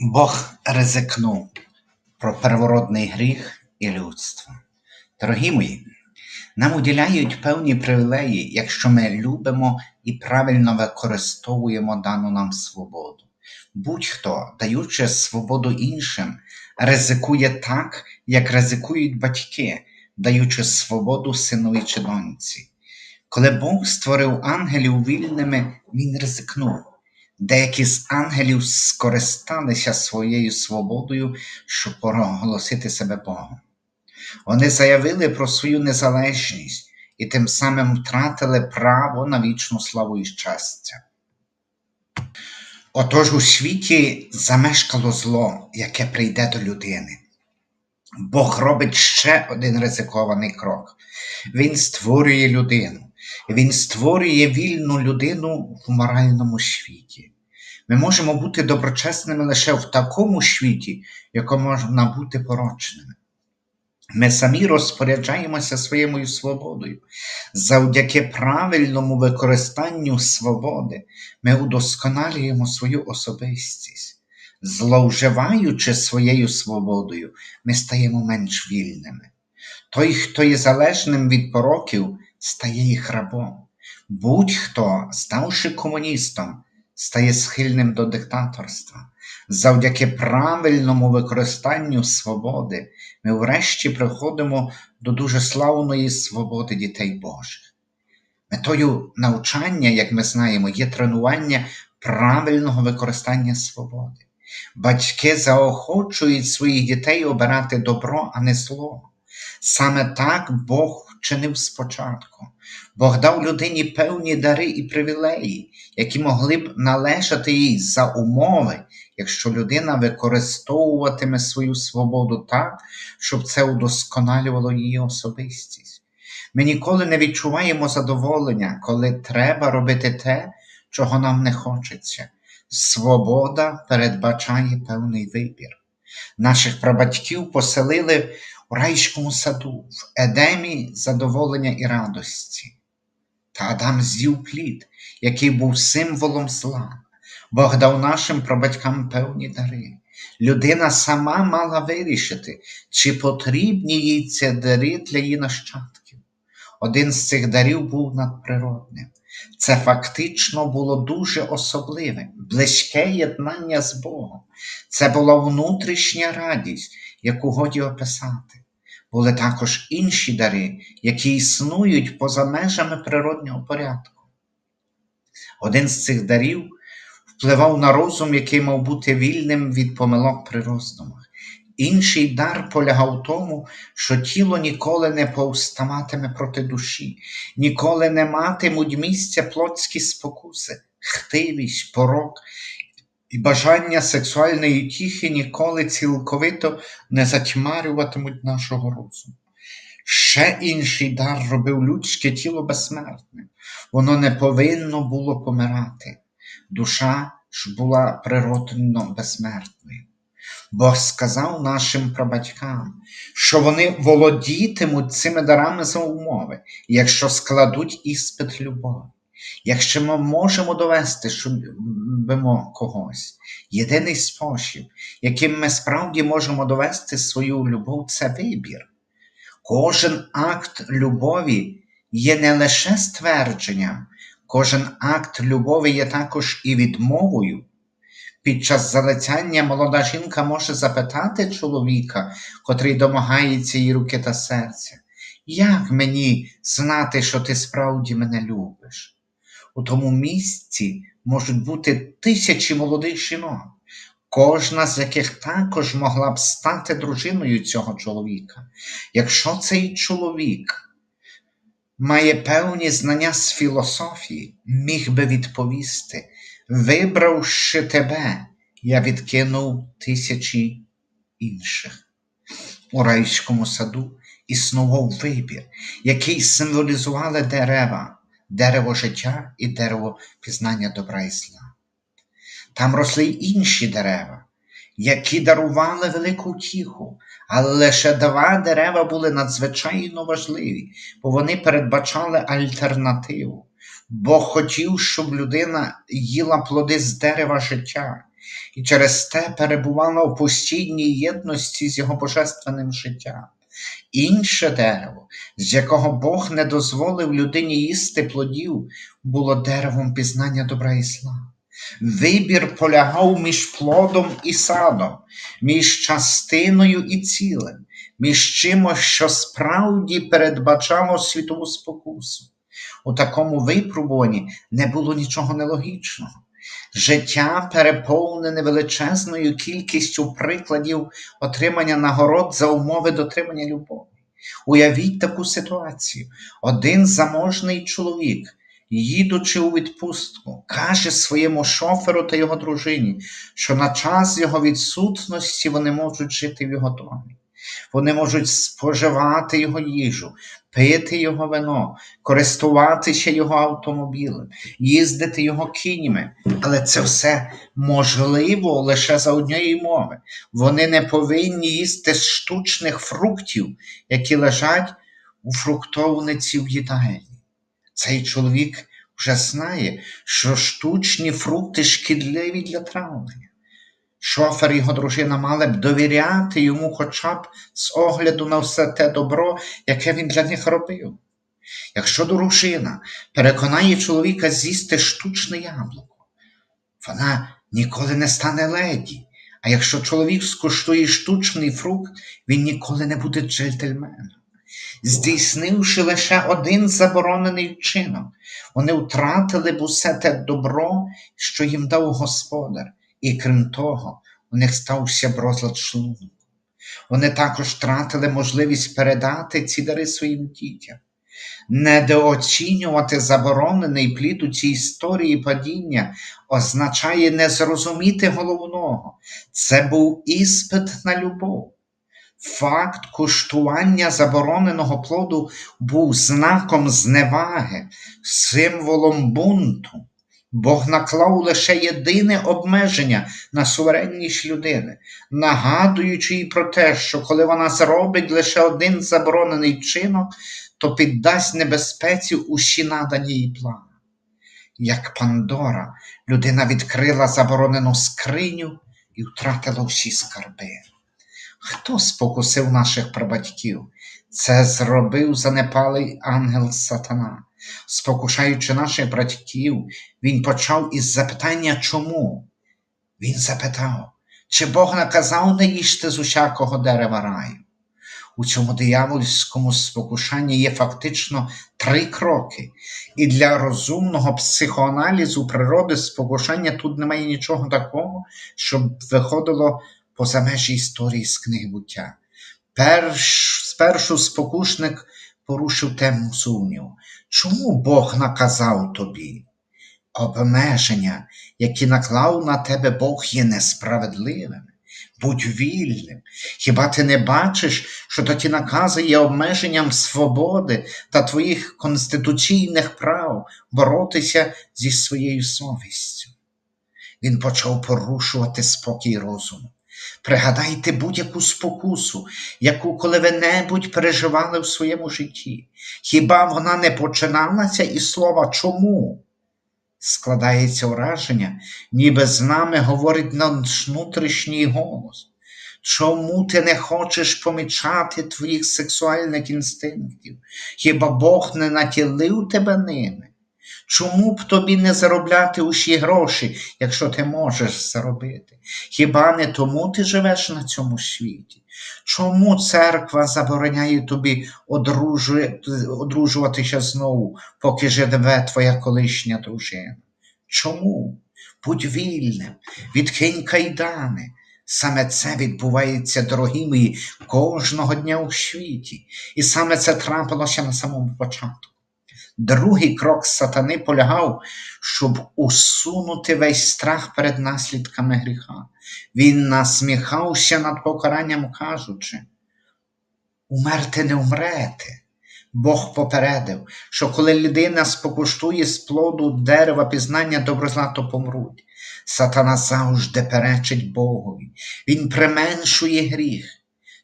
Бог ризикнув про первородний гріх і людство. Дорогі мої, нам уділяють певні привілеї, якщо ми любимо і правильно використовуємо дану нам свободу. Будь-хто, даючи свободу іншим, ризикує так, як ризикують батьки, даючи свободу синові чи доньці. Коли Бог створив ангелів вільними, Він ризикнув. Деякі з ангелів скористалися своєю свободою, щоб проголосити себе Богом. Вони заявили про свою незалежність і тим самим втратили право на вічну славу і щастя. Отож у світі замешкало зло, яке прийде до людини. Бог робить ще один ризикований крок. Він створює людину. Він створює вільну людину в моральному світі. Ми можемо бути доброчесними лише в такому світі, якому можна бути порочними. Ми самі розпоряджаємося своєю свободою. Завдяки правильному використанню свободи ми удосконалюємо свою особистість. Зловживаючи своєю свободою, ми стаємо менш вільними. Той, хто є залежним від пороків, стає їх рабом. Будь-хто, ставши комуністом, стає схильним до диктаторства. Завдяки правильному використанню свободи ми врешті приходимо до дуже славної свободи дітей Божих. Метою навчання, як ми знаємо, є тренування правильного використання свободи. Батьки заохочують своїх дітей обирати добро, а не зло. Саме так Бог вчинив спочатку. Бог дав людині певні дари і привілеї, які могли б належати їй за умови, якщо людина використовуватиме свою свободу так, щоб це удосконалювало її особистість. Ми ніколи не відчуваємо задоволення, коли треба робити те, чого нам не хочеться. Свобода передбачає певний вибір. Наших прабатьків поселили у райському саду, в едемі задоволення і радості. Та Адам з'їв плід, який був символом зла. Бог дав нашим прабатькам певні дари. Людина сама мала вирішити, чи потрібні їй ці дари для її нащадків. Один з цих дарів був надприродним. Це фактично було дуже особливе, близьке єднання з Богом. Це була внутрішня радість, яку годі описати. Були також інші дари, які існують поза межами природнього порядку. Один з цих дарів впливав на розум, який мав бути вільним від помилок при роздумах. Інший дар полягав в тому, що тіло ніколи не повставатиме проти душі, ніколи не матимуть місця плотські спокуси, хтивість, порок і бажання сексуальної тіхи ніколи цілковито не затьмарюватимуть нашого розуму. Ще інший дар робив людське тіло безсмертним. Воно не повинно було помирати. Душа ж була природно безсмертною. Бог сказав нашим прабатькам, що вони володітимуть цими дарами за умови, якщо складуть іспит любові. Якщо ми можемо довести, що любимо когось, єдиний спосіб, яким ми справді можемо довести свою любов, це вибір. Кожен акт любові є не лише ствердженням, кожен акт любові є також і відмовою. Під час залицяння молода жінка може запитати чоловіка, котрий домагається її руки та серця, як мені знати, що ти справді мене любиш? У тому місці можуть бути тисячі молодих жінок, кожна з яких також могла б стати дружиною цього чоловіка. Якщо цей чоловік має певні знання з філософії, міг би відповісти, вибравши тебе, я відкинув тисячі інших. У райському саду існував вибір, який символізували дерева дерево життя і дерево пізнання добра і зла. Там росли й інші дерева, які дарували велику тіху, але лише два дерева були надзвичайно важливі, бо вони передбачали альтернативу. Бог хотів, щоб людина їла плоди з дерева життя, і через те перебувала в постійній єдності з його божественним життям. Інше дерево, з якого Бог не дозволив людині їсти плодів, було деревом пізнання добра і зла. Вибір полягав між плодом і садом, між частиною і цілим, між чимось, що справді передбачало світову спокусу. У такому випробуванні не було нічого нелогічного. Життя переповнене величезною кількістю прикладів отримання нагород за умови дотримання любові. Уявіть таку ситуацію: один заможний чоловік, їдучи у відпустку, каже своєму шоферу та його дружині, що на час його відсутності вони можуть жити в його домі. Вони можуть споживати його їжу, пити його вино, користуватися його автомобілем, їздити його кіньми. Але це все можливо лише за однієї мови. Вони не повинні їсти штучних фруктів, які лежать у фруктовниці в їдальні. Цей чоловік вже знає, що штучні фрукти шкідливі для травлення. Шофер і його дружина мали б довіряти йому хоча б з огляду на все те добро, яке він для них робив. Якщо дружина переконає чоловіка з'їсти штучне яблуко, вона ніколи не стане леді. А якщо чоловік скуштує штучний фрукт, він ніколи не буде джентльменом. Здійснивши лише один заборонений вчинок, вони втратили б усе те добро, що їм дав господар, і крім того, у них стався розлад шлунку. Вони також втратили можливість передати ці дари своїм дітям. Недооцінювати заборонений плід у цій історії падіння означає не зрозуміти головного. Це був іспит на любов. Факт куштування забороненого плоду був знаком зневаги, символом бунту. Бог наклав лише єдине обмеження на суверенність людини, нагадуючи їй про те, що коли вона зробить лише один заборонений вчинок, то піддасть небезпеці усі надані їй плани. Як Пандора, людина відкрила заборонену скриню і втратила всі скарби. Хто спокусив наших прабатьків? Це зробив занепалий ангел сатана. Спокушаючи наших братьків, він почав із запитання чому? Він запитав, чи Бог наказав не їсти з усякого дерева раю? У цьому диявольському спокушанні є фактично три кроки, і для розумного психоаналізу природи спокушання тут немає нічого такого, щоб виходило поза межі історії з книги буття. Перш, спершу спокушник порушив тему сумніву. Чому Бог наказав тобі? Обмеження, які наклав на тебе Бог, є несправедливими. Будь вільним. Хіба ти не бачиш, що такі накази є обмеженням свободи та твоїх конституційних прав боротися зі своєю совістю? Він почав порушувати спокій розуму. Пригадайте будь-яку спокусу, яку коли-небудь переживали в своєму житті. Хіба вона не починалася із слова чому? Складається враження, ніби з нами говорить наш внутрішній голос. Чому ти не хочеш помічати твоїх сексуальних інстинктів? Хіба Бог не натілив тебе ними? Чому б тобі не заробляти усі гроші, якщо ти можеш заробити? Хіба не тому ти живеш на цьому світі? Чому церква забороняє тобі одружуватися знову, поки живе твоя колишня дружина? Чому? Будь вільним, відкинь кайдани. Саме це відбувається, дорогі мої, кожного дня у світі, і саме це трапилося на самому початку. Другий крок сатани полягав, щоб усунути весь страх перед наслідками гріха. Він насміхався над покаранням, кажучи: умерти не умрете. Бог попередив, що коли людина спокуштує з плоду дерева пізнання доброзла, то помруть. Сатана завжди перечить Богові, він применшує гріх.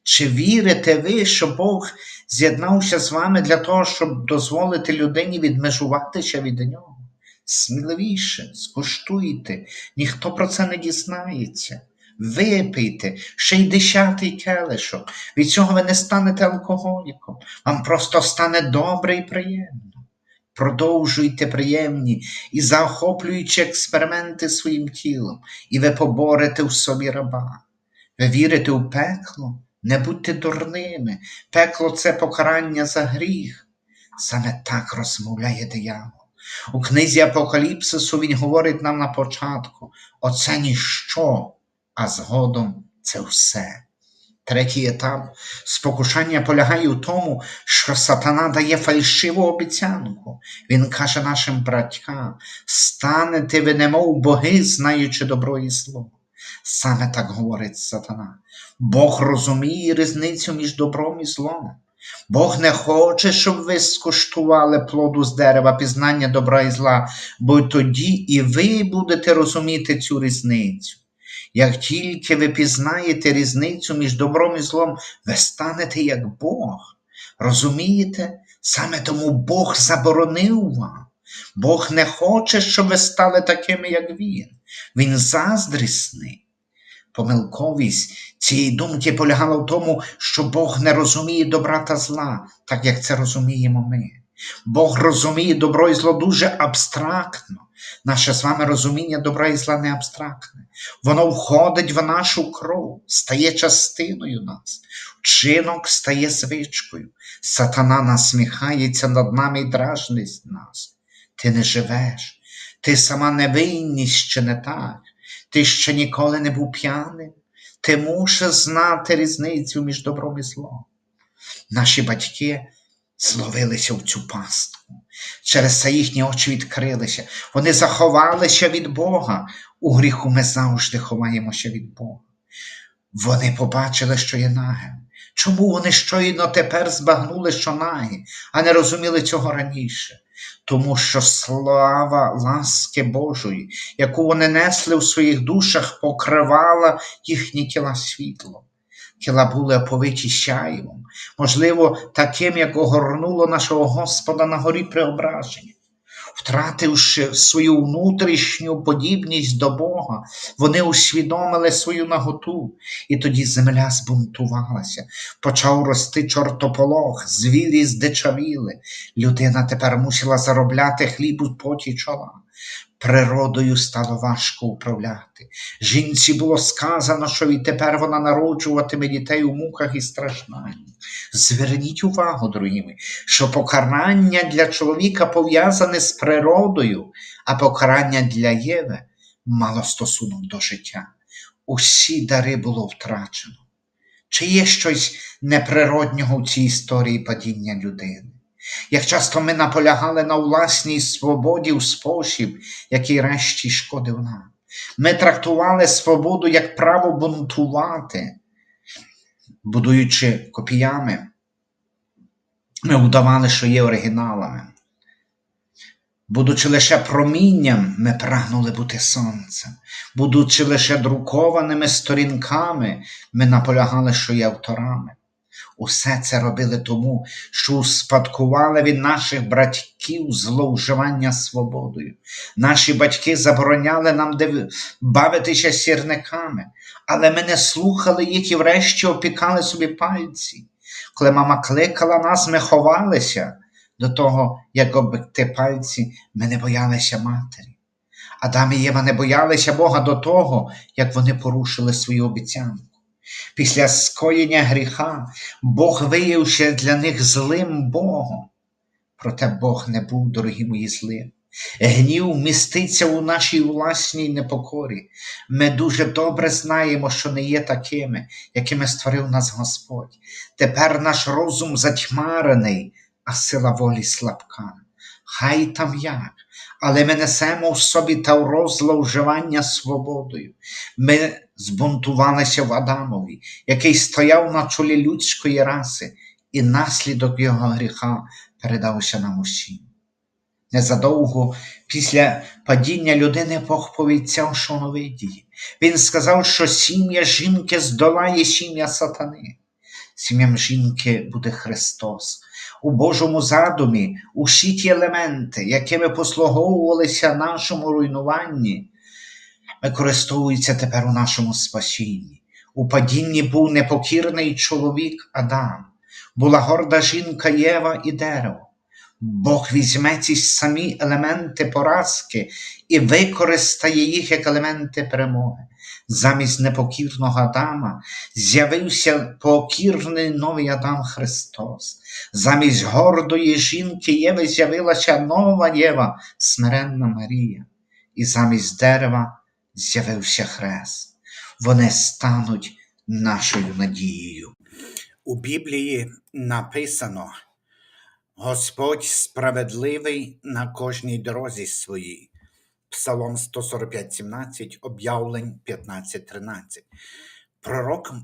Чи вірите ви, що Бог з'єднався з вами для того, щоб дозволити людині відмежуватися від нього? Сміливіше, скуштуйте, ніхто про це не дізнається. Випийте ще й десятий келишок. Від цього ви не станете алкоголіком. Вам просто стане добре і приємно. Продовжуйте приємні і заохоплюючи експерименти своїм тілом, і ви поборете в собі раба. Ви вірите у пекло? Не будьте дурними. Пекло це покарання за гріх. Саме так розмовляє диявол. У книзі Апокаліпсису він говорить нам на початку: оце ніщо, а згодом це все. Третій етап спокушання полягає в тому, що сатана дає фальшиву обіцянку. Він каже нашим братькам: станете ви немов боги, знаючи добро і зло. Саме так говорить сатана. Бог розуміє різницю між добром і злом. Бог не хоче, щоб ви скуштували плоду з дерева пізнання добра і зла, бо тоді і ви будете розуміти цю різницю. Як тільки ви пізнаєте різницю між добром і злом, ви станете як Бог. Розумієте? Саме тому Бог заборонив вам. Бог не хоче, щоб ви стали такими, як Він. Він заздрісний. Помилковість цієї думки полягала в тому, що Бог не розуміє добра та зла, так як це розуміємо ми. Бог розуміє добро і зло дуже абстрактно. Наше з вами розуміння добра і зла не абстрактне. Воно входить в нашу кров, стає частиною нас. Вчинок стає звичкою. Сатана насміхається над нами і дражнить нас. Ти не живеш, ти сама невинність ще не так, ти ще ніколи не був п'яним. Ти мусиш знати різницю між добром і злом. Наші батьки зловилися в цю пастку. Через це їхні очі відкрилися. Вони заховалися від Бога. У гріху ми завжди ховаємося від Бога. Вони побачили, що є наги. Чому вони щойно тепер збагнули, що наги, а не розуміли цього раніше? Тому що слава ласки Божої, яку вони несли в своїх душах, покривала їхні тіла світлом. Тіла були оповиті сяйвом, можливо, таким, як огорнуло нашого Господа на горі преображення. Втративши свою внутрішню подібність до Бога, вони усвідомили свою наготу, і тоді земля збунтувалася, почав рости чортополох, звірі здичавіли. Людина тепер мусила заробляти хліб у поті чола. Природою стало важко управляти. Жінці було сказано, що відтепер вона народжуватиме дітей у муках і стражданнях. Зверніть увагу, дорогі що покарання для чоловіка пов'язане з природою, а покарання для Єви мало стосунок до життя. Усі дари було втрачено. Чи є щось неприроднього в цій історії падіння людини? Як часто ми наполягали на власній свободі в спосіб, який решті шкодив нам. Ми трактували свободу як право бунтувати, будуючи копіями. Ми удавали, що є оригіналами. Будучи лише промінням, ми прагнули бути сонцем. Будучи лише друкованими сторінками, ми наполягали, що є авторами. Усе це робили тому, що успадкували від наших батьків зловживання свободою. Наші батьки забороняли нам бавитися сірниками, але ми не слухали їх і врешті опікали собі пальці. Коли мама кликала нас, ми ховалися до того, як обекти пальці, ми не боялися матері. Адам і Єва не боялися Бога до того, як вони порушили свою обіцянку. Після скоєння гріха Бог виявився для них злим Богом. Проте Бог не був, дорогі мої, злим. Гнів міститься у нашій власній непокорі. Ми дуже добре знаємо, що не є такими, якими створив нас Господь. Тепер наш розум затьмарений, а сила волі слабка. Хай там як, але ми несемо в собі тавро зловживання свободою. Ми збунтувалися в Адамові, який стояв на чолі людської раси, і наслідок його гріха передався нам усім. Незадовго після падіння людини Бог пообіцяв, що видіє. Він сказав, що сім'я жінки здолає сім'я сатани. Сім'ям жінки буде Христос. у Божому задумі усі ті елементи, якими послуговувалися нашому руйнуванні, використовуються тепер у нашому спасінні. У падінні був непокірний чоловік Адам, була горда жінка Єва і дерево. Бог візьме ці самі елементи поразки і використає їх як елементи перемоги. Замість непокірного Адама з'явився покірний новий Адам Христос. Замість гордої жінки Єви з'явилася нова Єва, смиренна Марія, і замість дерева з'явився хрест. Вони стануть нашою надією. У Біблії написано: Господь справедливий на кожній дорозі своїй. Псалом 145:17, об'явлень 15:13. Пророк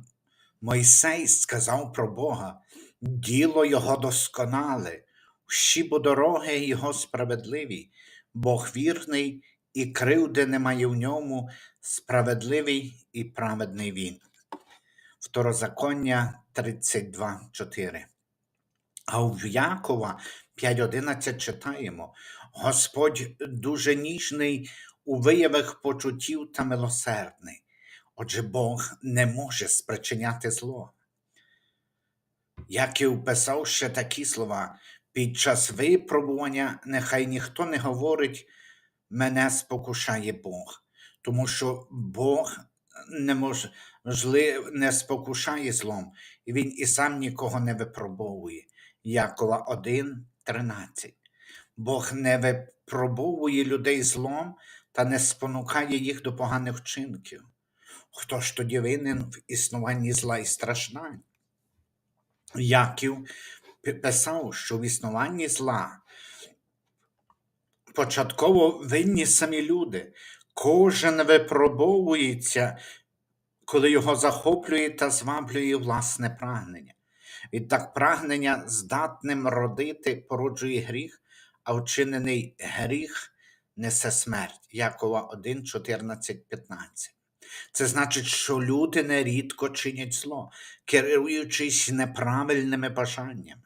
Мойсей сказав про Бога: діло його досконале, всі дороги його справедливі, Бог вірний і кривди немає в ньому, справедливий і праведний він. Второзаконня 32:4. А у Якова 5.11 читаємо: Господь дуже ніжний у виявах почуттів та милосердний. Отже, Бог не може спричиняти зло. Яків писав ще такі слова: під час випробування нехай ніхто не говорить, мене спокушає Бог, тому що Бог не, не спокушає злом, і він і сам нікого не випробовує. Якова 1, 13. Бог не випробовує людей злом та не спонукає їх до поганих вчинків. Хто ж тоді винен в існуванні зла і страждань? Яків писав, що в існуванні зла початково винні самі люди. Кожен випробовується, коли його захоплює та зваблює власне прагнення. Відтак прагнення здатним родити породжує гріх, а вчинений гріх несе смерть. Якова 1, 14, 15. Це значить, що люди нерідко чинять зло, керуючись неправильними бажаннями.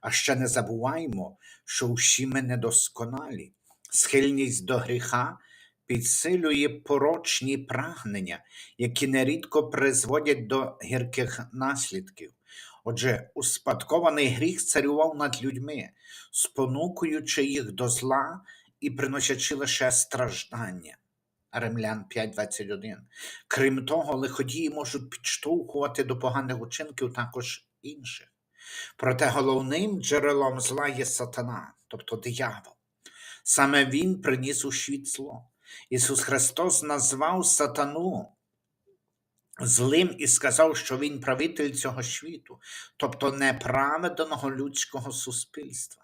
А ще не забуваймо, що всі ми недосконалі. Схильність до гріха підсилює порочні прагнення, які нерідко призводять до гірких наслідків. Отже, успадкований гріх царював над людьми, спонукуючи їх до зла і приносячи лише страждання. Римлян 5.21. Крім того, лиходії можуть підштовхувати до поганих учинків також інших. Проте головним джерелом зла є сатана, тобто диявол. Саме він приніс у світ зло. Ісус Христос назвав сатану злим і сказав, що він правитель цього світу, тобто неправедного людського суспільства.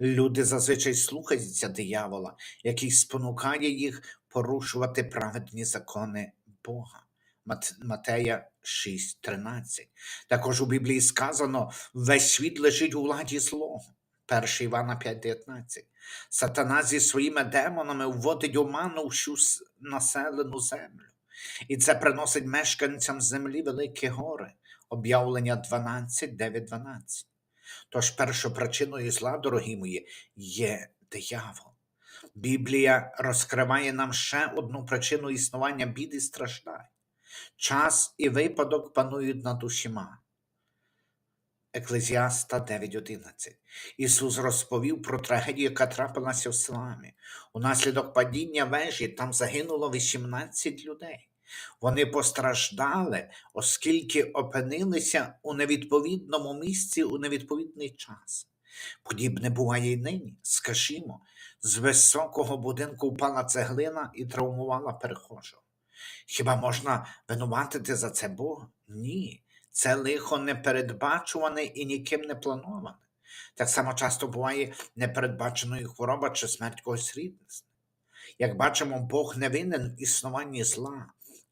Люди зазвичай слухаються диявола, який спонукає їх порушувати праведні закони Бога. Мат- Матея 6.13. Також у Біблії сказано: весь світ лежить у владі злого. 1 Івана 5.19. Сатана зі своїми демонами вводить оману всю населену землю. І це приносить мешканцям землі великі гори. Об'явлення 12, 9, 12. Тож першопричиною зла, дорогі мої, є диявол. Біблія розкриває нам ще одну причину існування бід страждань. Час і випадок панують над усіма. Еклезіаста 9.11. Ісус розповів про трагедію, яка трапилася в Сламі. Унаслідок падіння вежі там загинуло 18 людей. Вони постраждали, оскільки опинилися у невідповідному місці у невідповідний час. Подібне буває й нині. Скажімо, з високого будинку впала цеглина і травмувала перехожого. Хіба можна винуватити за це Бога? Ні. Це лихо непередбачуване і ніким не плановане. Так само часто буває непередбаченою хвороба чи смерть когось рідного. Як бачимо, Бог не винен в існуванні зла,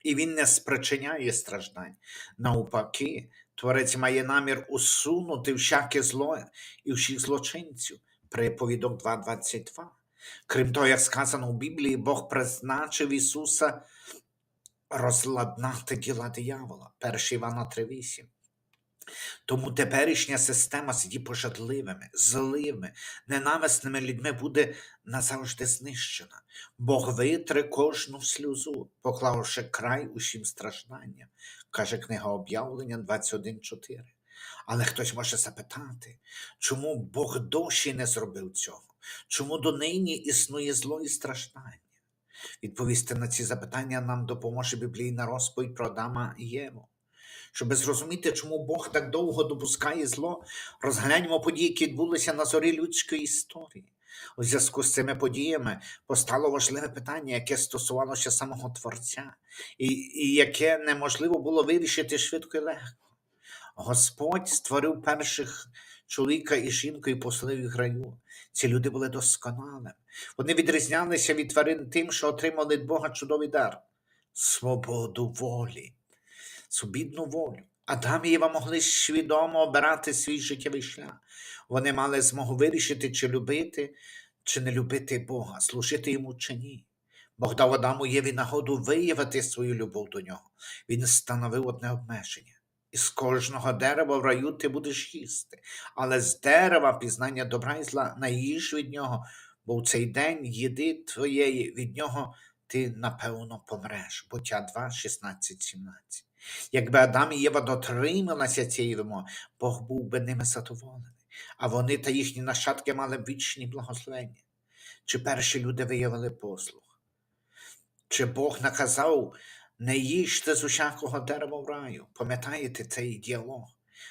і Він не спричиняє страждань. Навпаки, Творець має намір усунути всяке зло і всіх злочинців. Приповідок 2.22. Крім того, як сказано у Біблії, Бог призначив Ісуса розладнати діла диявола. 1 Івана 3.8. Тому теперішня система з її пожадливими, зливими, ненависними людьми буде назавжди знищена. Бог витре кожну сльозу, поклавши край усім стражданням, каже книга об'явлення 21.4. Але хтось може запитати, чому Бог досі не зробив цього? Чому донині існує зло і страждання? Відповісти на ці запитання нам допоможе біблійна розповідь про Адама і Єву. Щоб зрозуміти, чому Бог так довго допускає зло, розгляньмо події, які відбулися на зорі людської історії. У зв'язку з цими подіями постало важливе питання, яке стосувалося самого Творця, і, і яке неможливо було вирішити швидко і легко. Господь створив перших чоловіка і жінку і поселив їх раю. Ці люди були досконалими. Вони відрізнялися від тварин тим, що отримали від Бога чудовий дар свободу волі, свобідну волю. Адам і Єва могли свідомо обирати свій життєвий шлях. Вони мали змогу вирішити, чи любити, чи не любити Бога, служити йому чи ні. Бог дав Адаму Єві нагоду виявити свою любов до нього. Він встановив одне обмеження. Із кожного дерева в раю ти будеш їсти, але з дерева пізнання добра і зла наїж від нього, бо в цей день їди твоєї від нього ти напевно помреш. Буття 2, 16, 17. Якби Адам і Єва дотрималися цієї вимоги, Бог був би ними задоволений, а вони та їхні нащадки мали б вічні благословення. Чи перші люди виявили послух? Чи Бог наказав не їжте з усякого дерева в раю? Пам'ятаєте цей діалог?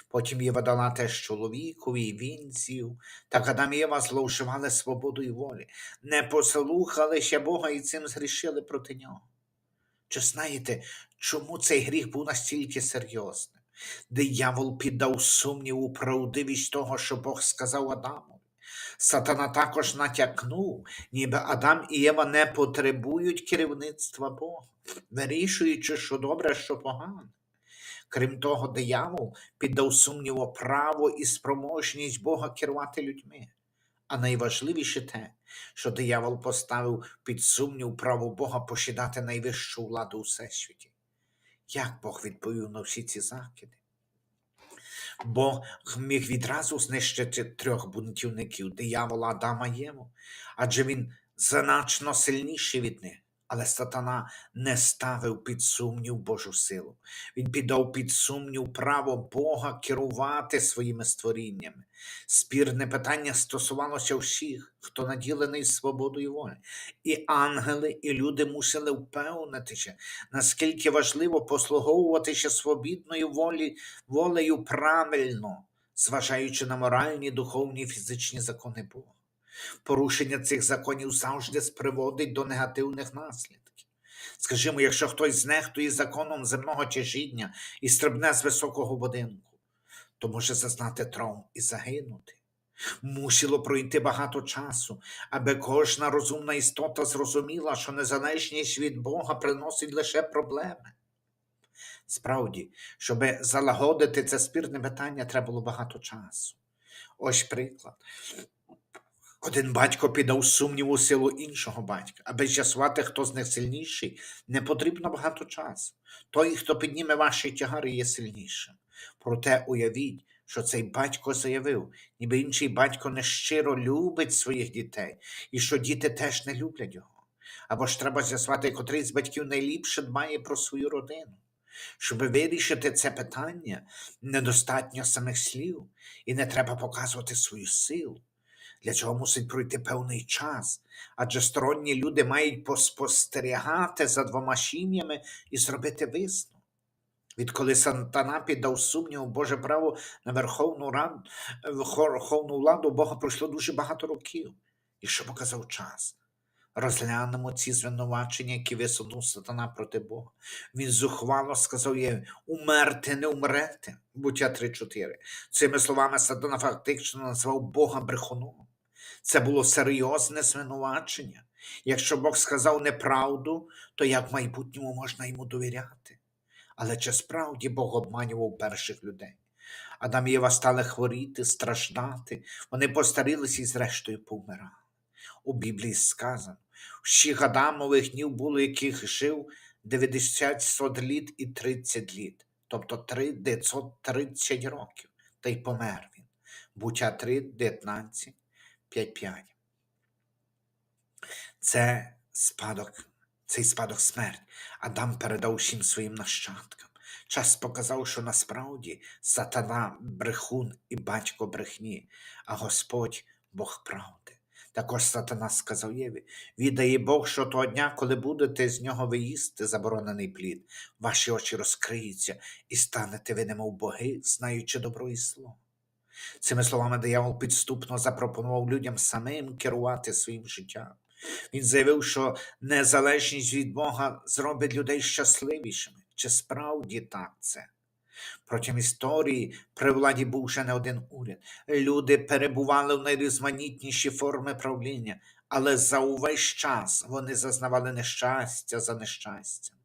Потім Єва дала теж чоловікові, і він з'їв. Так Адам і Єва зловживали свободою волі, не послухалися Бога і цим згрішили проти нього. Чи знаєте, чому цей гріх був настільки серйозним? Диявол піддав сумніву правдивість того, що Бог сказав Адаму. Сатана також натякнув, ніби Адам і Єва не потребують керівництва Бога, вирішуючи, що добре, що погано. Крім того, диявол піддав сумніву право і спроможність Бога керувати людьми. А найважливіше те, що диявол поставив під сумнів право Бога посідати найвищу владу у всесвіті. Як Бог відповів на всі ці закиди? Бог міг відразу знищити трьох бунтівників диявола Адама Єву, адже він значно сильніший від них. Але сатана не ставив під сумнів Божу силу. Він піддав під сумнів право Бога керувати своїми створіннями. Спірне питання стосувалося всіх, хто наділений свободою волі. І ангели, і люди мусили впевнитися, наскільки важливо послуговуватися свобідною волі, волею правильно, зважаючи на моральні, духовні і фізичні закони Бога. Порушення цих законів завжди приводить до негативних наслідків. Скажімо, якщо хтось знехтує законом земного тяжіння і стрибне з високого будинку, то може зазнати травм і загинути. Мусило пройти багато часу, аби кожна розумна істота зрозуміла, що незалежність від Бога приносить лише проблеми. Справді, щоб залагодити це спірне питання, треба було багато часу. Ось приклад. Один батько піддав сумніву силу іншого батька, аби з'ясувати, хто з них сильніший, не потрібно багато часу. Той, хто підніме ваші тягари, є сильнішим. Проте уявіть, що цей батько заявив, ніби інший батько нещиро любить своїх дітей, і що діти теж не люблять його. Або ж треба з'ясувати, котрий з батьків найліпше дбає про свою родину. Щоб вирішити це питання, недостатньо самих слів, і не треба показувати свою силу. Для цього мусить пройти певний час, адже сторонні люди мають поспостерігати за двома сім'ями і зробити висновок. Відколи сатана піддав сумніву Боже право на Верховну, Раду, Верховну владу Бога пройшло дуже багато років. І що показав час? Розглянемо ці звинувачення, які висунув сатана проти Бога. Він зухвало сказав їй, умерти не умрете, буття 3.4. Цими словами сатана фактично назвав Бога брехуном. Це було серйозне звинувачення. Якщо Бог сказав неправду, то як в майбутньому можна йому довіряти? Але чи справді Бог обманював перших людей? Адам і Єва стали хворіти, страждати, вони постарілися і зрештою повмирали. У Біблії сказано, всіх Адамових днів було, яких жив 90 100 літ і 30 літ. тобто 3 930 років, та й помер він. Буття 3, 19, 5, 5. Це спадок, цей спадок смерть. Адам передав всім своїм нащадкам. Час показав, що насправді сатана брехун і батько брехні, а Господь Бог правди. Також сатана сказав Єві: відає Бог, що того дня, коли будете з нього виїсти заборонений плід, ваші очі розкриються і станете ви немов боги, знаючи добро і зло. Цими словами диявол підступно запропонував людям самим керувати своїм життям. Він заявив, що незалежність від Бога зробить людей щасливішими. Чи справді так це? Протягом історії при владі був ще не один уряд. Люди перебували в найрізноманітніші форми правління, але за увесь час вони зазнавали нещастя за нещастям.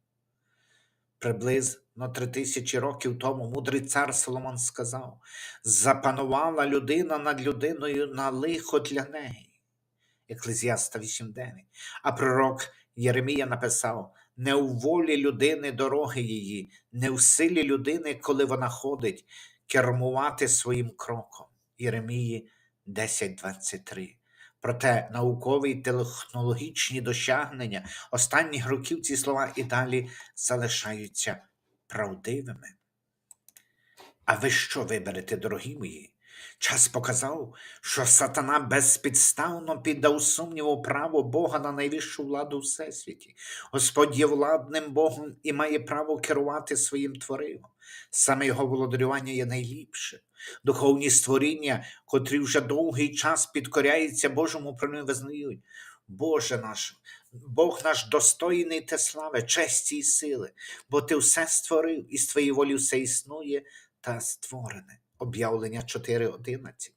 Приблизно три тисячі років тому мудрий цар Соломон сказав: запанувала людина над людиною на лихо для неї. Еклезіаста 8.9. А пророк Єремія написав: не у волі людини дороги її, не в силі людини, коли вона ходить, кермувати своїм кроком. Єремії 10.23. Проте наукові й технологічні досягнення останніх років ці слова і далі залишаються правдивими. А ви що виберете, дорогі мої? Час показав, що сатана безпідставно піддав сумніву право Бога на найвищу владу у всесвіті. Господь є владним Богом і має право керувати своїм творивом. Саме його володарювання є найліпше. Духовні створіння, котрі вже довгий час підкоряються Божому управлінню, визнають. Боже наш, Бог наш достойний те слави, честі і сили, бо ти все створив, і з твоєї волі все існує та створене. Об'явлення 4.11.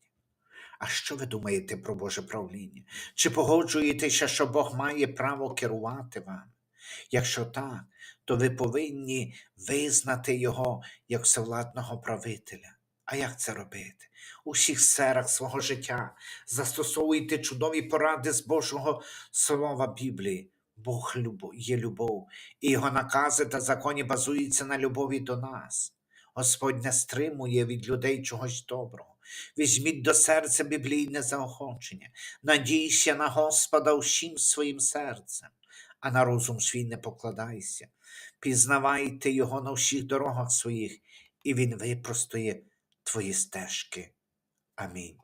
А що ви думаєте про Боже правління? Чи погоджуєтеся, що Бог має право керувати вами? Якщо так, то ви повинні визнати Його як всевладного правителя. А як це робити? У всіх сферах свого життя застосовуйте чудові поради з Божого Слова Біблії. Бог є любов, і його накази та закони базуються на любові до нас. Господь не стримує від людей чогось доброго. Візьміть до серця біблійне заохочення, надійся на Господа всім своїм серцем, а на розум свій не покладайся. Пізнавайте Його на всіх дорогах своїх, і Він випростує твої стежки. Амінь.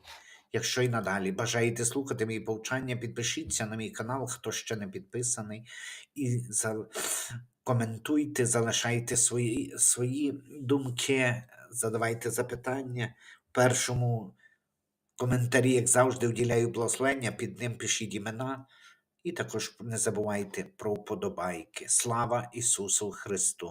Якщо й надалі бажаєте слухати мої повчання, підпишіться на мій канал, хто ще не підписаний, і за... коментуйте, залишайте свої, свої думки, задавайте запитання. В першому коментарі, як завжди, вділяю благословення, під ним пишіть імена. І також не забувайте про вподобайки. Слава Ісусу Христу!